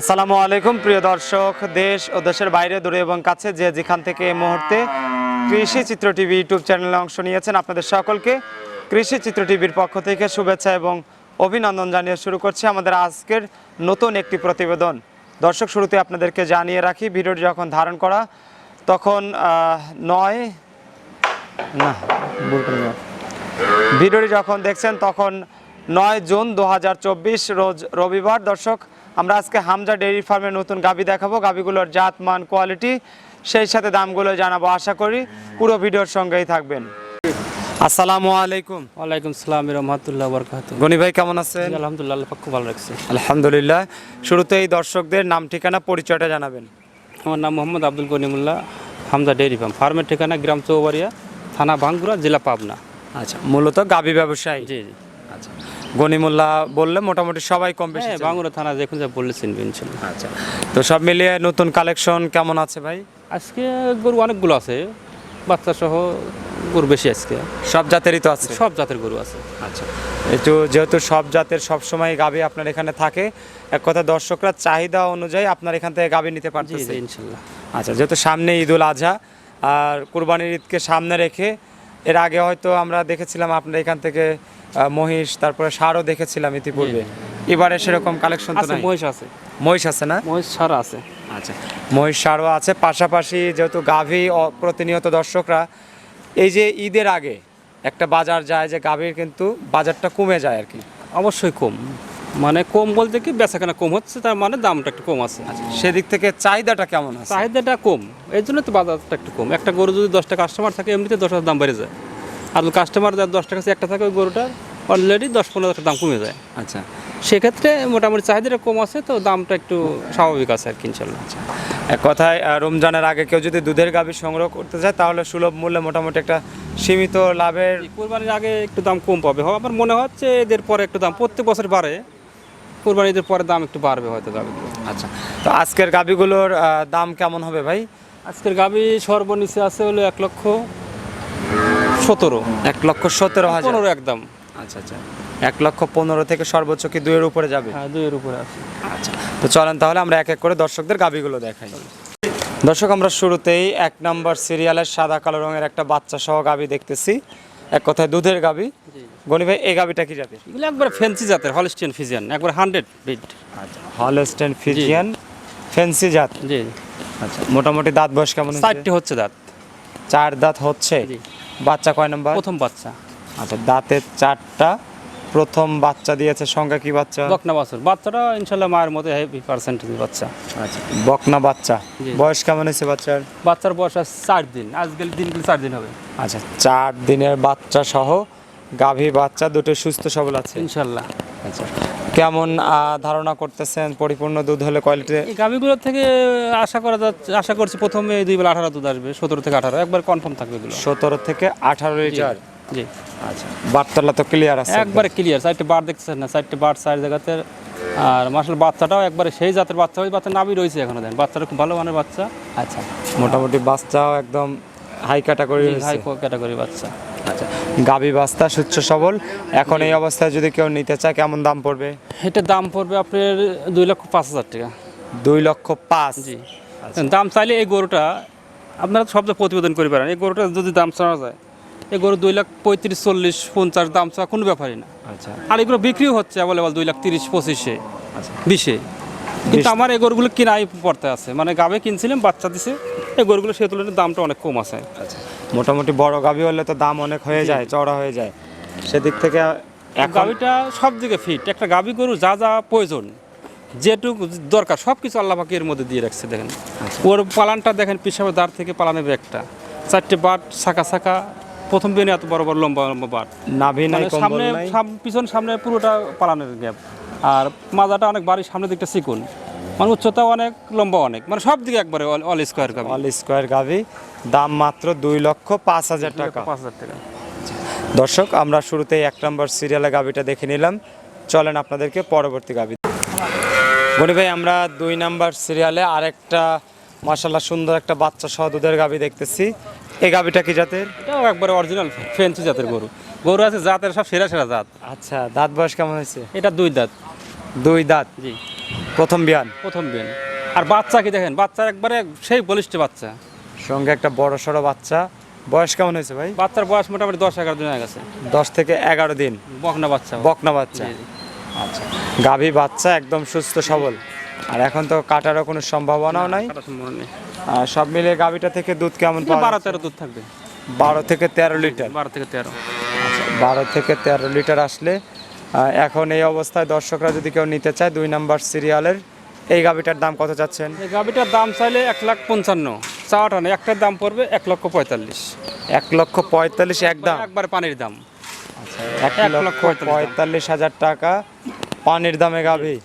আসসালামু আলাইকুম, প্রিয় দর্শক, দেশ ও দেশের বাইরে, দূরে এবং কাছে যে যেখান থেকে এই মুহূর্তে কৃষি চিত্র টিভি ইউটিউব চ্যানেলে অংশ নিয়েছেন আপনাদের সকলকে, কৃষি চিত্র টিভির পক্ষ থেকে শুভেচ্ছা এবং অভিনন্দন জানিয়ে শুরু করছি আমাদের আজকের নতুন একটি প্রতিবেদন দর্শক, শুরুতে আপনাদেরকে জানিয়ে রাখি, ভিডিওটি যখন ধারণ করা, তখন নয় না। ভিডিওটি যখন দেখছেন, তখন নয় জুন দু হাজার চব্বিশ রোজ রবিবার দর্শক আমরা আজকে হামজা ডেইরি ফার্মের নতুন গাবি দেখাবো। গাবিগুলোর জাত মান কোয়ালিটি সেই সাথে দামগুলো জানাব আশা করি। পুরো ভিডিওর সঙ্গেই থাকবেন। আসসালামু আলাইকুম। ওয়ালাইকুম সালাম রহমতুল্লাহ বরকাত গনি ভাই কেমন আছেন? আলহামদুলিল্লাহ আল্লাহ খুব ভালো রাখছে। আলহামদুলিল্লাহ। শুরুতেই দর্শকদের নাম ঠিকানা পরিচয়টা জানাবেন। আমার নাম মোহাম্মদ আব্দুল গনিমুল্লাহ হামদা ডেয়ারি ফার্ম। ফার্মের ঠিকানা গ্রাম চৌবাড়িয়া থানা ভাঙ্গুরা জেলা পাবনা। আচ্ছা মূলত গাবি ব্যবসায়ী। জি জি। আচ্ছা। গনিমুল্লাহ বললে মোটামুটি সবাই কম বেশি হ্যাঁ চেনে। থানা যেখানে যা ইনশাল্লাহ। আচ্ছা তো সব মিলিয়ে নতুন কালেকশন কেমন আছে ভাই? আজকে গরু অনেকগুলো আছে বাচ্চা সহ গরু বেশি আজকে। সব জাতেরই তো আছে? সব জাতের গরু আছে। আচ্ছা একটু যেহেতু সব জাতের সব সময় গাবি আপনার এখানে থাকে এক কথা দর্শকরা চাহিদা অনুযায়ী আপনার এখান থেকে গাবি নিতে পারতেছে। ইনশাল্লাহ। আচ্ছা যেহেতু সামনে ঈদুল আজহা আর কুরবানির ঈদকে সামনে রেখে এর আগে হয়তো আমরা দেখেছিলাম আপনার এখান থেকে মহিষ তারপরে সারও দেখেছিলাম ইতিপূর্বে। এবারে সেরকম কালেকশন তো নাই। মহিষ আছে। মহিষ আছে না? মহিষ সার আছে। আচ্ছা মহিষ সারও আছে। পাশাপাশি যেহেতু গাভী প্রতিনিয়ত দর্শকরা এই যে ঈদের আগে একটা বাজার যায় যে গাভীর কিন্তু বাজারটা কমে যায় আর কি। অবশ্যই কম। মানে কম বলতে কি বেচাকেনা কম হচ্ছে তার মানে দামটা একটু কম আছে। সেদিক থেকে চাহিদাটা কেমন আছে? চাহিদাটা কম। এই জন্য তো বাজারটা একটু কম। একটা গরু যদি দশটা কাস্টমার থাকে এমনিতে দশ হাজার দাম বেড়ে যায়। আর কাস্টমার যার দশটা কাছে একটা থাকে ওই গরুটার অলরেডি দশ পনেরো টাকা দাম কমে যায়। আচ্ছা। সেক্ষেত্রে মোটামুটি চাহিদাটা কম আছে তো দামটা একটু স্বাভাবিক আছে আর কি ইনশাল্লাহ। এক কথায় রমজানের আগে কেউ যদি দুধের গাভী সংগ্রহ করতে চায় তাহলে সুলভ মূল্যে মোটামুটি একটা সীমিত লাভের কোরবানির আগে একটু দাম কম পাবে। আমার মনে হচ্ছে এদের পরে একটু দাম প্রত্যেক বছর বাড়ে। কোরবানি ঈদের পরে দাম একটু বাড়বে হয়তো গাভি আচ্ছা। তো আজকের গাভীগুলোর দাম কেমন হবে ভাই? আজকের গাভি সর্বনিচে আছে হলো এক লক্ষ। সতেরো। এক লক্ষ সতেরো হাজার। পনেরো একদম। আচ্ছা আচ্ছা। এক লক্ষ পনেরো থেকে সর্বোচ্চ কি দুইয়ের উপরে যাবে? হ্যাঁ দুইয়ের উপরে আছে। আচ্ছা তো চলেন তাহলে আমরা এক এক করে দর্শকদের গাবিগুলো দেখাই। দর্শক আমরা শুরুতেই এক নম্বর সিরিয়ালের সাদা কালো রঙের একটা বাচ্চা সহ গাবি দেখতেছি। এক কথায় দুধের গাবি। গনি ভাই এই গাবিটা কি জাতের? এগুলো একবার ফ্যান্সি জাতের হলস্টিয়ান ফিজিয়ান একবার হান্ড্রেড বিট আচ্ছা হলস্টেন ফিজিয়ান ফেন্সি জাত। জি। আচ্ছা মোটামুটি দাঁত বয়স কেমন চারটি হচ্ছে দাঁত। চার দাঁত হচ্ছে। বাচ্চা কয় নম্বর? প্রথম বাচ্চা। আচ্ছা দাঁতের চারটা। প্রথম বাচ্চা দিয়েছে সংখ্যা কি বাচ্চা? বকনা বাছুর। বাচ্চাটা ইনশাল্লাহ মায়ের মতো হেভি পার্সেন্টেজ বাচ্চা। আচ্ছা বকনা বাচ্চা। বয়স কেমন হয়েছে বাচ্চার? বাচ্চার বয়স আছে চার দিন। আজকাল দিনগুলো চার দিন হবে। আচ্ছা চার দিনের বাচ্চা সহ গাভী বাচ্চা দুটো সুস্থ সবল আছে। ইনশাল্লাহ। আচ্ছা। কেমন ধারণা করতেছেন? পরিপূর্ণ দুধ হলে কোয়ালিটি এই গাভিগুলোর থেকে আশা করা যাচ্ছে আশা করছি প্রথমে দুই বেলা আঠারো দুধ আসবে সতেরো থেকে আঠারো। একবার কনফার্ম থাকবে সতেরো থেকে আঠারো লিটার? জি। আচ্ছা বার্তালা তো ক্লিয়ার আছে। একবারে ক্লিয়ার চারটে বার দেখতেছেন না চারটে বার চার জায়গাতে। আর মাসাল বাচ্চাটাও একবারে সেই জাতের বাচ্চা ওই বাচ্চা নাবি রয়েছে এখনও দেন। বাচ্চাটা খুব ভালো মানের বাচ্চা। আচ্ছা মোটামুটি বাচ্চাও একদম হাই ক্যাটাগরি হাই ক্যাটাগরি বাচ্চা। গাভী বাস্তা সুচ্ছ সবল। এখন এই অবস্থায় যদি কেউ নিতে চায় কেমন দাম পড়বে? এটা দাম পড়বে আপনার দুই লক্ষ পাঁচ হাজার টাকা। দুই লক্ষ পাঁচ? জি। দাম চাইলে এই গরুটা আপনারা সব প্রতিবেদন করে পারেন এই গরুটা যদি দাম চাওয়া যায় এই গরু দুই লাখ পঁয়ত্রিশ চল্লিশ পঞ্চাশ দাম চাওয়া কোনো ব্যাপারই না। আচ্ছা। আর এগুলো বিক্রিও হচ্ছে অ্যাভেলেবল দুই লাখ তিরিশ পঁচিশে আচ্ছা। বিশে। কিন্তু আমার এই গরুগুলো কিনাই পড়তে আছে। মানে গাবে কিনছিলাম বাচ্চা দিছে এই গরুগুলো সে তুলনায় দামটা অনেক কম আছে। আচ্ছা। মোটামুটি বড় গাভী হলে তো দাম অনেক হয়ে যায় চওড়া হয়ে যায়। সেদিক থেকে গাভিটা সব দিকে ফিট একটা গাভি গরু যা যা প্রয়োজন যেটুকু দরকার সব কিছু আল্লাহ পাকি এর মধ্যে দিয়ে রাখছে দেখেন। ওর পালানটা দেখেন পিসাবের দাঁড় থেকে পালানের একটা চারটে বাট শাখা শাখা। প্রথম দিনে এত বড় বড় লম্বা লম্বা বাট। নাভি নাই মানে সামনে সাম- পিছন সামনে পুরোটা পালানের গ্যাপ। আর মাজাটা অনেক বাড়ির সামনের দিকটা চিকুন মানে উচ্চতা অনেক লম্বা অনেক। মানে সব দিকে একবারে অল স্কোয়ার গাভি অল স্কোয়ার গাভী দাম মাত্র দুই লক্ষ পাঁচ হাজার টাকা। পাঁচ হাজার টাকা। দর্শক আমরা শুরুতেই এক নম্বর সিরিয়ালে গাভীটা দেখে নিলাম। চলেন আপনাদেরকে পরবর্তী গাভী গনি ভাই আমরা দুই নাম্বার সিরিয়ালে আরেকটা মাসাল্লাহ সুন্দর একটা বাচ্চা সহ দুধের গাভী দেখতেছি। এই গাভীটা কি জাতের? এটাও একবারে অরিজিনাল ফেন্সি জাতের গরু। গরু আছে জাতের সব সেরা সেরা জাত। আচ্ছা দাঁত বয়স কেমন হয়েছে? এটা দুই দাঁত। দুই দাঁত। জি। প্রথম বিয়ান। প্রথম বিন আর বাচ্চা কি দেখেন? বাচ্চা একবারে সেই বলিষ্ঠ বাচ্চা। সঙ্গে একটা বড় সড়ো বাচ্চা। বয়স কেমন হয়েছে ভাই? বাচ্চার বয়স মোটামুটি দশ এগারো দিন হয়ে গেছে। দশ থেকে এগারো দিন। বকনা বাচ্চা। বকনা বাচ্চা। আচ্ছা। গাভী বাচ্চা একদম সুস্থ সবল। আর এখন তো কাটারও কোনো সম্ভাবনাও নাই। আর সব মিলে গাভীটা থেকে দুধ কেমন বারো তেরো দুধ থাকবে। বারো থেকে তেরো লিটার। বারো থেকে তেরো। আচ্ছা বারো থেকে তেরো লিটার আসলে এখন এই অবস্থায় দর্শকরা যদি কেউ নিতে চায় দুই নাম্বার সিরিয়ালের এই গাভীটার দাম কত চাচ্ছেন? এই গাভিটার দাম চাইলে এক লাখ পঞ্চান্ন। চাওয়াটা নেই একটার দাম পড়বে এক লক্ষ পঁয়তাল্লিশ। এক লক্ষ পঁয়তাল্লিশ একদম একবারে পানির দাম। এক এক লক্ষ পঁয়তাল্লিশ হাজার টাকা পানির দামে গাভী।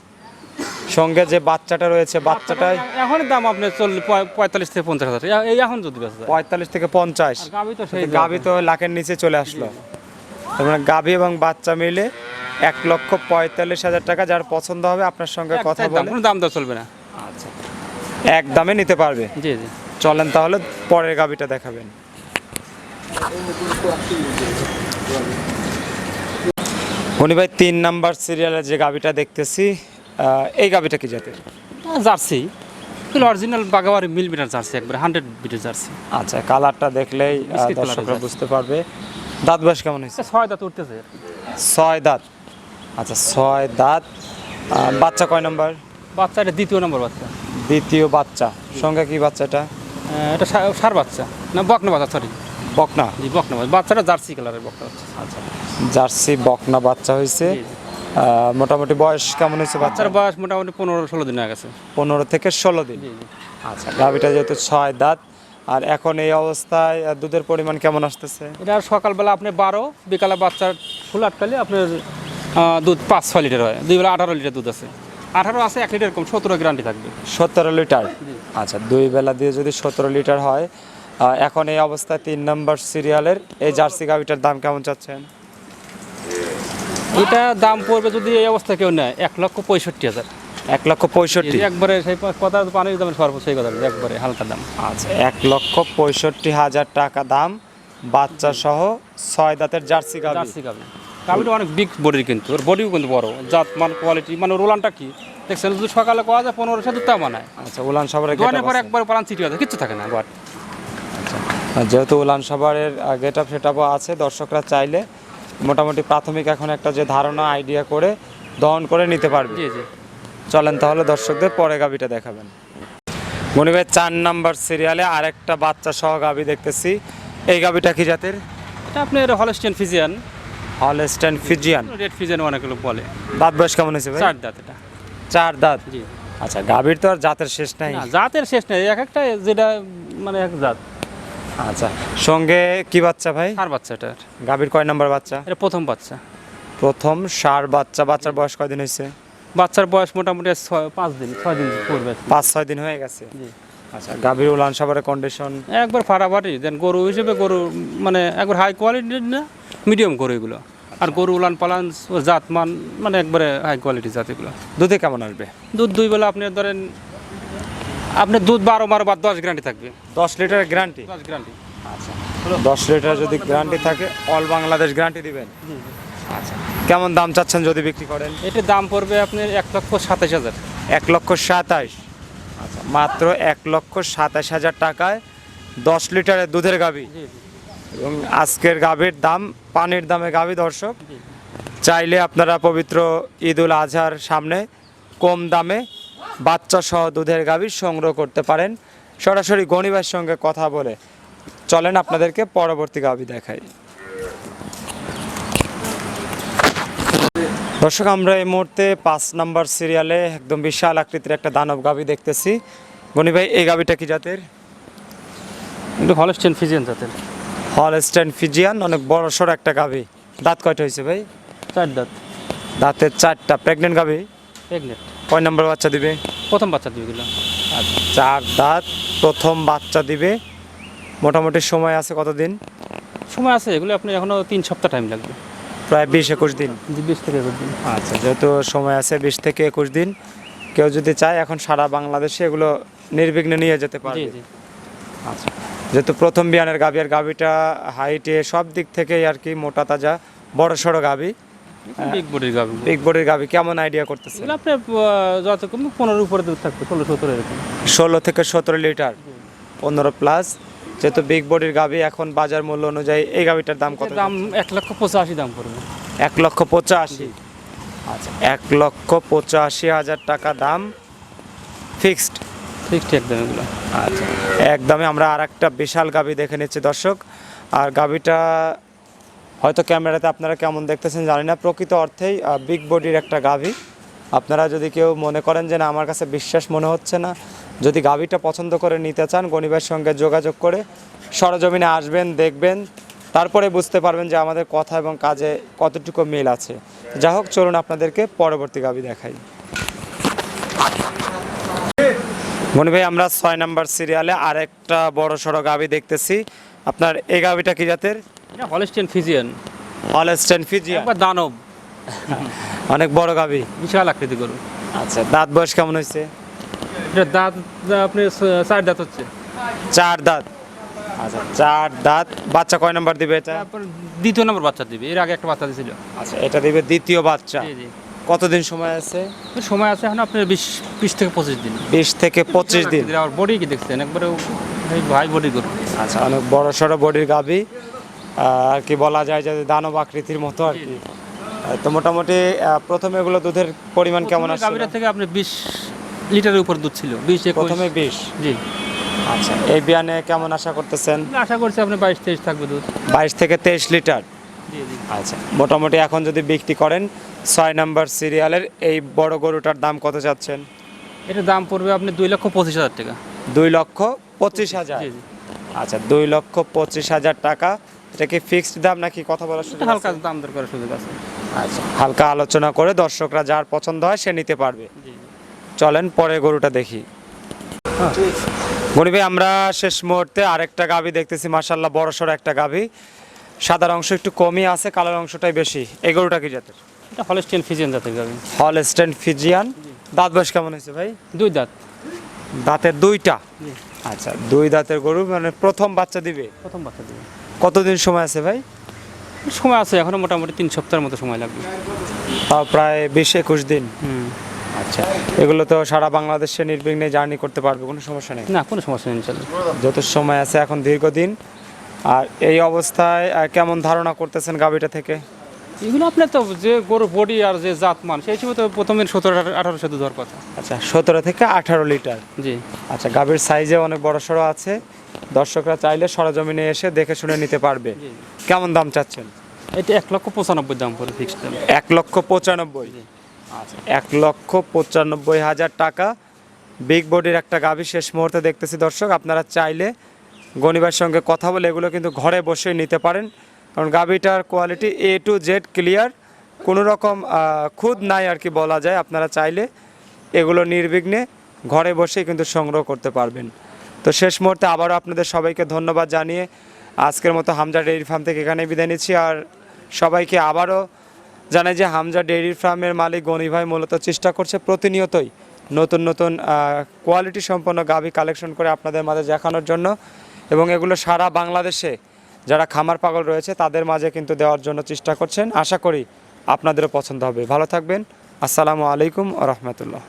সঙ্গে যে বাচ্চাটা রয়েছে বাচ্চাটাই এখন দাম আপনি চল্লিশ পঁয়তাল্লিশ থেকে পঞ্চাশ হাজার। এই এখন যদি পঁয়তাল্লিশ থেকে পঞ্চাশ। আর গাভি তো সেই গাভী তো লাখের নিচে চলে আসলো। তার মানে গাভী এবং বাচ্চা মিলে এক লক্ষ পঁয়তাল্লিশ হাজার টাকা যার পছন্দ হবে আপনার সঙ্গে কথা বলে। কোনো দাম দেওয়া চলবে না। আচ্ছা। এক দামে নিতে পারবে। জি জি। চলেন তাহলে পরের গাভীটা দেখাবেন। মনি ভাই তিন নাম্বার সিরিয়ালের যে গাভীটা দেখতেছি এই গাভীটা কি জাতের? জার্সি। অরিজিনাল বাগাবাড়ি মিল বিটার জার্সি একবারে হান্ড্রেড বিটের জার্সি। আচ্ছা কালারটা দেখলেই দর্শকরা বুঝতে পারবে। দাঁত বয়স কেমন হয়েছে? ছয় দাঁত উঠতেছে। ছয় দাঁত। আচ্ছা ছয় দাঁত। বাচ্চা কয় নম্বর? বাচ্চা এটা দ্বিতীয় নম্বর বাচ্চা। দ্বিতীয় বাচ্চা। সঙ্গে কি বাচ্চাটা এটা? সার বাচ্চা। না বকনা বাচ্চা সরি বকনা? জি বকনা বাচ্চা। বাচ্চাটা জার্সি কালারের বকনা বাচ্চা। আচ্ছা জার্সি বকনা বাচ্চা হয়েছে। মোটামুটি বয়স কেমন হয়েছে বাচ্চার? বয়স মোটামুটি পনেরো ষোলো দিন হয়ে গেছে। পনেরো থেকে ষোলো দিন। আচ্ছা গাভিটা যেহেতু ছয় দাঁত আর এখন এই অবস্থায় দুধের পরিমাণ কেমন আসতেছে? এটা সকালবেলা আপনি বারো বিকালে বাচ্চার ফুল আটকালে আপনার দুধ পাঁচ ছয় লিটার হয়। দুই বেলা আঠারো লিটার দুধ আছে। আঠারো আছে এক লিটার কম সতেরো গ্যারান্টি থাকবে। সতেরো লিটার? আচ্ছা দুই বেলা দিয়ে যদি সতেরো লিটার হয় এখন এই অবস্থায় তিন নম্বর সিরিয়ালের এই জার্সি গাভিটার দাম কেমন চাচ্ছেন? এটা দাম পড়বে যদি এই অবস্থা কেউ নেয় এক লক্ষ পঁয়ষট্টি হাজার। এক লক্ষ পঁয়ষট্টি। একবারে সেই কথা পানির দামের সর্বোচ্চ সেই কথা একবারে হালকা দাম। আচ্ছা এক লক্ষ পঁয়ষট্টি হাজার টাকা দাম বাচ্চা সহ ছয় দাঁতের জার্সি গাভি। জার্সি গাবি গাবিটা অনেক বিগ বডির কিন্তু ওর বডিও কিন্তু বড়। জাত মান কোয়ালিটি মানে রোলানটা কি? দেখছেন যদি সকালে কোয়া যায় পনেরো সাথে তা মানায় আচ্ছা উলান সাভারের দোকানের পরে। একবার পালান চিঠি আছে কিচ্ছু থাকে না। বাট যেহেতু উলান সাভারের গেট আপ সেট আছে দর্শকরা চাইলে মোটামুটি প্রাথমিক এখন একটা যে ধারণা আইডিয়া করে দহন করে নিতে পারবে। জি জি। চলেন তাহলে দর্শকদের পরে গাবিটা দেখাবেন। মনে ভাই চার নাম্বার সিরিয়ালে আরেকটা বাচ্চা সহ গাবি দেখতেছি। এই গাবিটা কি জাতের? এটা আপনার Holstein Friesian Holstein Friesian red Friesian অনেক লোক বলে। দাঁত বয়স কেমন হয়েছে ভাই? চার দাঁত এটা। চার দাঁত? জি। আচ্ছা গাবির তো আর জাতের শেষ নাই। জাতের শেষ নেই। এক একটা যেটা মানে এক জাত। আচ্ছা সঙ্গে কি বাচ্চা ভাই? আর বাচ্চা এটা। গাবির কয় নাম্বার বাচ্চা? এটা প্রথম বাচ্চা। প্রথম সার বাচ্চা। বাচ্চার বয়স কয়দিন হয়েছে? বাচ্চার বয়স মোটামুটি পাঁচ দিন ছয় দিন পড়বে পাঁচ ছয় দিন হয়ে গেছে। আচ্ছা গাভীর উলান সাভারের কন্ডিশন একবার ফাটাফাটি দেন গরু হিসেবে গরু মানে একবার হাই কোয়ালিটির না মিডিয়াম গরু এগুলো। আর গরু উলান পালান জাত মান মানে একবারে হাই কোয়ালিটি জাত এগুলো। দুধে কেমন আসবে? দুধ দুই বেলা আপনি ধরেন আপনার দুধ বারো বারো বা দশ গ্যারান্টি থাকবে। দশ লিটার গ্যারান্টি দশ গ্যারান্টি আচ্ছা। দশ লিটার যদি গ্যারান্টি থাকে অল বাংলাদেশ গ্যারান্টি দিবেন। আচ্ছা। কেমন দাম চাচ্ছেন যদি বিক্রি করেন? এটার দাম পড়বে আপনার এক লক্ষ সাতাশ হাজার। এক লক্ষ সাতাইশ আচ্ছা। মাত্র এক লক্ষ সাতাশ হাজার টাকায় দশ লিটারের দুধের গাভী। এবং আজকের গাভীর দাম পানির দামে গাভী দর্শক চাইলে আপনারা পবিত্র ঈদ উল আজহার সামনে কম দামে বাচ্চা সহ দুধের গাভী সংগ্রহ করতে পারেন। সরাসরি গণিবার সঙ্গে কথা বলে চলেন আপনাদেরকে পরবর্তী গাভী দেখাই। দর্শক আমরা এই মুহূর্তে পাঁচ নাম্বার সিরিয়ালে একদম বিশাল আকৃতির একটা দানব গাভী দেখতেছি। গনি ভাই এই গাভীটা কি জাতের? একটু হলস্টেন ফিজিয়ান জাতের। হলস্টেন ফিজিয়ান অনেক বড় সড় একটা গাভী দাঁত কয়টা হয়েছে ভাই? চার দাঁত। দাঁতের চারটা। প্রেগনেন্ট গাভী প্রেগনেন্ট কয় নম্বর বাচ্চা দিবে? প্রথম বাচ্চা দিলাম। আচ্ছা চার দাঁত প্রথম বাচ্চা দিবে। মোটামুটি সময় আছে কতদিন? সময় আছে এগুলো আপনি এখনও তিন সপ্তাহ টাইম লাগবে। প্রায় বিশ একুশ দিন। বিশ থেকে একুশ দিন। আচ্ছা যেহেতু সময় আছে বিশ থেকে একুশ দিন কেউ যদি চায় এখন সারা বাংলাদেশে এগুলো নির্বিঘ্নে নিয়ে যেতে জি পারবে। আচ্ছা যেহেতু প্রথম বিয়ানের গাভী আর গাভীটা হাইটে সব দিক থেকেই আর কি মোটা তাজা বড় সড়ো গাভী বিগ বডির গাবি বিগ বডির গাভি কেমন আইডিয়া আপনার যত কম পনেরো উপরে দুধ থাকবে ষোলো সতেরো এরকম। ষোলো থেকে সতেরো লিটার পনেরো প্লাস যেহেতু বিগ বডির গাভি এখন বাজার মূল্য অনুযায়ী এই গাভিটার দাম কত? দাম এক লক্ষ পঁচাশি দাম পড়বে। এক লক্ষ পঁচাশি। আচ্ছা এক লক্ষ পঁচাশি হাজার টাকা দাম ফিক্সড ফিক্সড একদম এগুলো। আচ্ছা একদমই আমরা আর একটা বিশাল গাভি দেখে নিচ্ছি দর্শক। আর গাভিটা হয়তো ক্যামেরাতে আপনারা কেমন দেখতেছেন জানি না প্রকৃত অর্থেই বিগ বডির একটা গাভি আপনারা যদি কেউ মনে করেন যে না আমার কাছে বিশ্বাস মনে হচ্ছে না যদি গাভিটা পছন্দ করে নিতে চান গণিবের সঙ্গে যোগাযোগ করে সরজমিনে আসবেন দেখবেন। তারপরে বুঝতে পারবেন যে আমাদের কথা এবং কাজে কতটুকু মিল আছে। যা হোক চলুন আপনাদেরকে পরবর্তী গাভি দেখাই। মনি ভাই আমরা ছয় নাম্বার সিরিয়ালে আরেকটা বড় সড়ো গাভি দেখতেছি। আপনার এই গাভিটা কি জাতের? Holstein Friesian. হলস্টেন ফিজিয়া একবার দানব। অনেক বড় গাভি। বিশাল আকৃতি গরু। আচ্ছা দাঁত বয়স কেমন হয়েছে? এটা দাঁত আপনি চার দাঁত হচ্ছে। চার দাঁত। আচ্ছা চার দাঁত। বাচ্চা কয় নাম্বার দিবে এটা? দ্বিতীয় নম্বর বাচ্চা দিবে। এর আগে একটা বাচ্চা দিয়েছিল আচ্ছা এটা দিবে দ্বিতীয় বাচ্চা। কতদিন সময় আছে? সময় আছে এখন আপনার বিশ বিশ থেকে পঁচিশ দিন। বিশ থেকে পঁচিশ দিন। আর বডি কি দেখছেন? একবারে ভাই বডি গরু। আচ্ছা অনেক বড় সড়ো বডির গাভি আর কি বলা যায় যে দানব আকৃতির মতো আর কি। তো মোটামুটি প্রথমে এগুলো দুধের পরিমাণ কেমন আছে গাভীটা থেকে আপনি বিশ লিটারের উপর দুধ ছিল বিশ প্রথমে বিশ। জি। আচ্ছা এই বিয়ানে কেমন আশা করতেছেন? আশা করছি আপনি বাইশ তেইশ থাকবে দুধ। বাইশ থেকে তেইশ লিটার? আচ্ছা মোটামুটি এখন যদি বিক্রি করেন ছয় নাম্বার সিরিয়ালের এই বড় গরুটার দাম কত চাচ্ছেন? এটার দাম পড়বে আপনি দুই লক্ষ পঁচিশ হাজার টাকা। দুই লক্ষ পঁচিশ হাজার? আচ্ছা দুই লক্ষ পঁচিশ হাজার টাকা। এটা কি ফিক্সড দাম নাকি কথা বলার সুযোগ হালকা? দাম দরকার সুযোগ আছে। আচ্ছা হালকা আলোচনা করে দর্শকরা যার পছন্দ হয় সে নিতে পারবে। জি। চলেন পরে গরুটা দেখি। ভাই আমরা শেষ মুহূর্তে আরেকটা গাভি দেখতেছি মাসাল্লাহ বড় সড়ো একটা গাভি। সাদার অংশ একটু কমই আছে কালোর অংশটাই বেশি। এই গরুটা কি জাতের? এটা হলস্টেন ফিজিয়ান জাতের গাভী। হল স্ট্যান্ড ফিজিয়ান দাঁত বয়স কেমন হয়েছে ভাই? দুই দাঁত। দাঁতের দুইটা? আচ্ছা দুই দাঁতের গরু মানে প্রথম বাচ্চা দিবে? প্রথম বাচ্চা দেবে। কতদিন সময় আছে ভাই? সময় আছে এখনও মোটামুটি তিন সপ্তাহের মতো সময় লাগবে। তাও প্রায় বিশ একুশ দিন। হুম। আচ্ছা। এগুলো তো সারা বাংলাদেশে নির্বিঘ্নে জার্নি করতে পারবে কোনো সমস্যা নেই? না কোনো সমস্যা নেই ইনশাল্লাহ। যত সময় আছে এখন দীর্ঘদিন। আর এই অবস্থায় কেমন ধারণা করতেছেন গাভিটা থেকে? এগুলো আপনার তো যে গরু বডি আর যে জাত মান সেই হিসেবে তো প্রথমে সতেরো আঠারোশো দুধ হওয়ার কথা। আচ্ছা সতেরো থেকে আঠারো লিটার। জি। আচ্ছা গাভীর সাইজে অনেক বড় সড়ো আছে। দর্শকরা চাইলে সরজমিনে এসে দেখে শুনে নিতে পারবে। কেমন দাম চাচ্ছেন? এটা এক লক্ষ পঁচানব্বই দাম পড়ে ফিক্সড দাম। এক লক্ষ পঁচানব্বই। এক লক্ষ পঁচানব্বই হাজার টাকা। বিগ বডির একটা গাভী শেষ মুহূর্তে দেখতেছি দর্শক, আপনারা চাইলে গণিবার সঙ্গে কথা বলে এগুলো কিন্তু ঘরে বসে নিতে পারেন। কারণ গাভীটার quality A to Z clear কোনো রকম খুদ নাই আর কি বলা যায়। আপনারা চাইলে এগুলো নির্বিঘ্নে ঘরে বসেই কিন্তু সংগ্রহ করতে পারবেন। তো শেষ মুহূর্তে আবারও আপনাদের সবাইকে ধন্যবাদ জানিয়ে আজকের মতো হামজা ডেইরি ফার্ম থেকে এখানে বিদায় নিচ্ছি। আর সবাইকে আবারও জানাই যে হামজা ডেইরি ফার্মের মালিক গনি ভাই মূলত চেষ্টা করছে প্রতিনিয়তই নতুন নতুন কোয়ালিটি সম্পন্ন গাভী কালেকশন করে আপনাদের মাঝে দেখানোর জন্য। এবং এগুলো সারা বাংলাদেশে যারা খামার পাগল রয়েছে তাদের মাঝে কিন্তু দেওয়ার জন্য চেষ্টা করছেন। আশা করি আপনাদেরও পছন্দ হবে। ভালো থাকবেন। আসসালামু আলাইকুম রহমতুল্লাহ।